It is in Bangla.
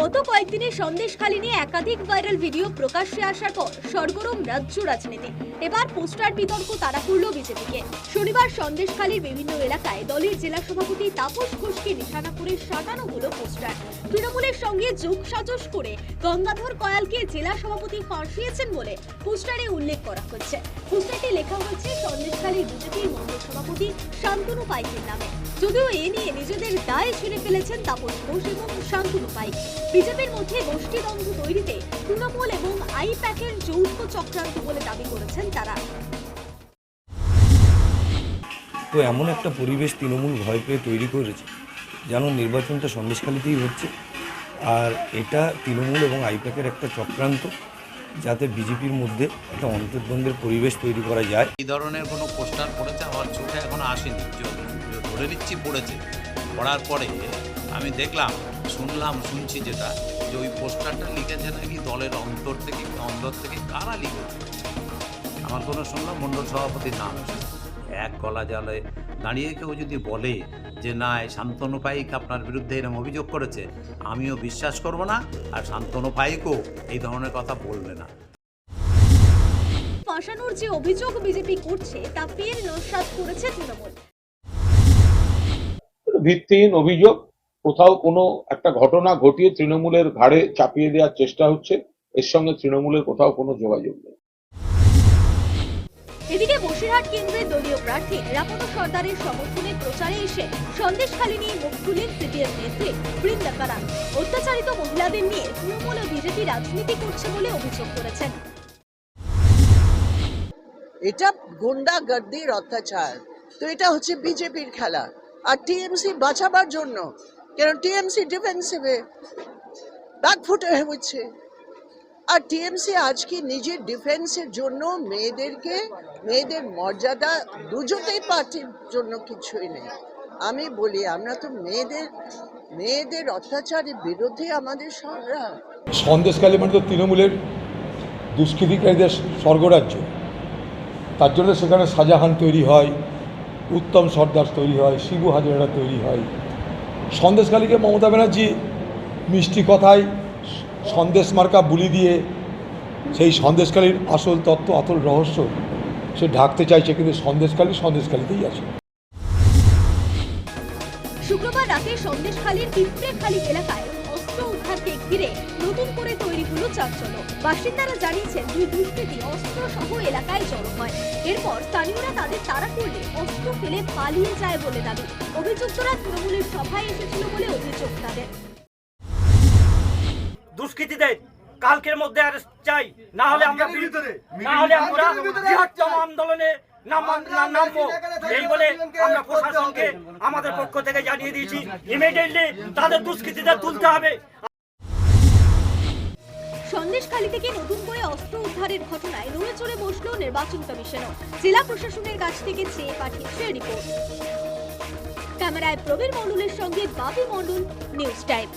গত কয়েকদিনে সন্দেশখালী নিয়ে একাধিক ভাইরাল ভিডিও প্রকাশ্যে আসার পর সরগরম রাজ্য রাজনীতি। এবার পোস্টার বিতর্ক তাড়া করল বিজেপিকে। শনিবার সন্দেশখালীর বিভিন্ন এলাকায় দলের জেলা সভাপতি তাপস ঘোষকে নিশানা করে সাজানো হলো পোস্টার। তৃণমূলের সঙ্গে যোগ সাজস করে গঙ্গাধর কয়ালকে জেলা সভাপতি ফাঁসিয়েছেন বলে পোস্টারে উল্লেখ করা হচ্ছে। পোস্টারটি লেখা হয়েছে সন্দেশখালীর বিজেপির মন্ডল সভাপতি শান্তনু পাইকের নামে। যদিও এ নিয়ে নিজেদের দায় ছেড়ে ফেলেছেন তাপস ঘোষ এবং শান্তনু পাইক। বিজেপির মধ্যে গোষ্ঠীদ্বন্দ্ব তৈরিতে তৃণমূল এবং আই প্যাকের যৌথ চক্রান্ত বলে দাবি করেছেন তারা। তো এমন একটা পরিবেশ তৃণমূল ভয় পেয়ে তৈরি করেছে, যেন নির্বাচনটা সন্দেশখালিতেই হচ্ছে। আর এটা তৃণমূল এবং আইপ্যাকের একটা চক্রান্ত। যাতে বিজেপির মধ্যে একটা অন্তর্দ্বন্দ্বের পরিবেশ তৈরি করা যায়। এই ধরনের কোনো পোস্টার পড়েছে? আমার চোখে এখনও আসেনি। ধরে নিচ্ছি পড়েছে। পড়ার পরে আমি দেখলাম, শুনলাম, শুনছি যেটা, যে ওই পোস্টারটা লিখেছে নাকি দলের অন্তর থেকে অন্তর থেকে কারা লিখেছে? আমার কোনো শুনলাম, মণ্ডল সভাপতির নাম। এক গলা জালে দাঁড়িয়ে কেউ যদি বলে যে না এই শান্তনু পাইক আপনার বিরুদ্ধে এরকম অভিযোগ করেছে আমিও বিশ্বাস করব না আর শান্তনু পাইকও এই ধরনের কথা বলবে না। ফাঁসানোর যে অভিযোগ বিজেপি করছে তা ফের নস্বাত করেছে তৃণমূল। ভিত্তিহীন অভিযোগ কোথাও কোনো একটা ঘটনা ঘটিয়ে তৃণমূলের ঘাড়ে চাপিয়ে দেওয়ার চেষ্টা হচ্ছে এর সঙ্গে তৃণমূলের কোথাও কোনো যোগাযোগ নেই। এদিকে বসিরহাট কেন্দ্রের দলীয় প্রার্থী নিরাপদ সর্দারের সমর্থনে প্রচারে এসে সন্দেশখালী নিয়ে মুখ খুলেন সিপিএম নেত্রী বৃন্দা কারান। অত্যাচারিত মহিলাদের নিয়ে তৃণমূল ও বিজেপি রাজনীতি করছে বলে অভিযোগ করেছেন। এটা গুন্ডা গুন্ডাগর্দির অত্যাচার। তো এটা হচ্ছে বিজেপির খেলা। আর টিএমসি বাঁচাবার জন্য, কেন টিএমসি ডিফেন্সিভে ব্যাকফুটে হচ্ছে আর টিএমসি আজকে নিজের ডিফেন্সের জন্য মেয়েদেরকে, মেয়েদের মর্যাদা দুজোতেই পার্টির জন্য কিছুই নেই। আমি বলি, আমরা তো মেয়েদের মেয়েদের অত্যাচারের বিরুদ্ধে আমাদের সংগ্রাম। সন্দেশকালী মানে তো তৃণমূলের দুষ্কৃতিকারীদের স্বর্গরাজ্য। তার জন্য সেখানে শাহজাহান তৈরি হয়, উত্তম সর্দার তৈরি হয়, শিবু হাজারা তৈরি হয়। সন্দেশকালীকে মমতা ব্যানার্জি মিষ্টি কথায় সন্দেশ মার্কা বুলি দিয়ে সেই সন্দেশকালীর আসল তত্ত্ব, আসল রহস্য সে ঢাকতে চাইছে, কিন্তু সন্দেশকালী সন্দেশকালীতেই আছে। শুক্রবার রাতে সন্দেশখালীর পিঁপড়েখালী এলাকায় অস্ত্র উদ্ধারকে ঘিরে নতুন করে তৈরি হলো চাঞ্চল্য। বাসিন্দারা জানিয়েছেন দুই দুষ্কৃতী অস্ত্র সহ এলাকায় জড়ো হয়। এরপর স্থানীয়রা তাদের তাড়া করলে অস্ত্র ফেলে পালিয়ে যায় বলে দাবি। অভিযুক্তরা তৃণমূলের সভায় এসেছিল বলে অভিযোগ তাদের। দুষ্কৃতীদের কালকের মধ্যে অ্যারেস্ট চাই। না হলে আমরা না হলে আমরা বৃহত্তম আন্দোলনে নাম- নাম- নামবো। এই বলে আমরা প্রশাসনকে আমাদের পক্ষ থেকে জানিয়ে দিয়েছি। ইমিডিয়েটলি তাদের দুষ্কৃতীদের তুলতে হবে। সন্দেশখালী থেকে নতুন করে অস্ত্র উদ্ধারের ঘটনায় নড়ে চড়ে বসল নির্বাচন কমিশনও জেলা প্রশাসনের কাছ থেকে চেয়ে পাঠিয়েছে রিপোর্ট। ক্যামেরায় প্রবীর মণ্ডলের সঙ্গে বাপি মণ্ডল নিউজ টাইম।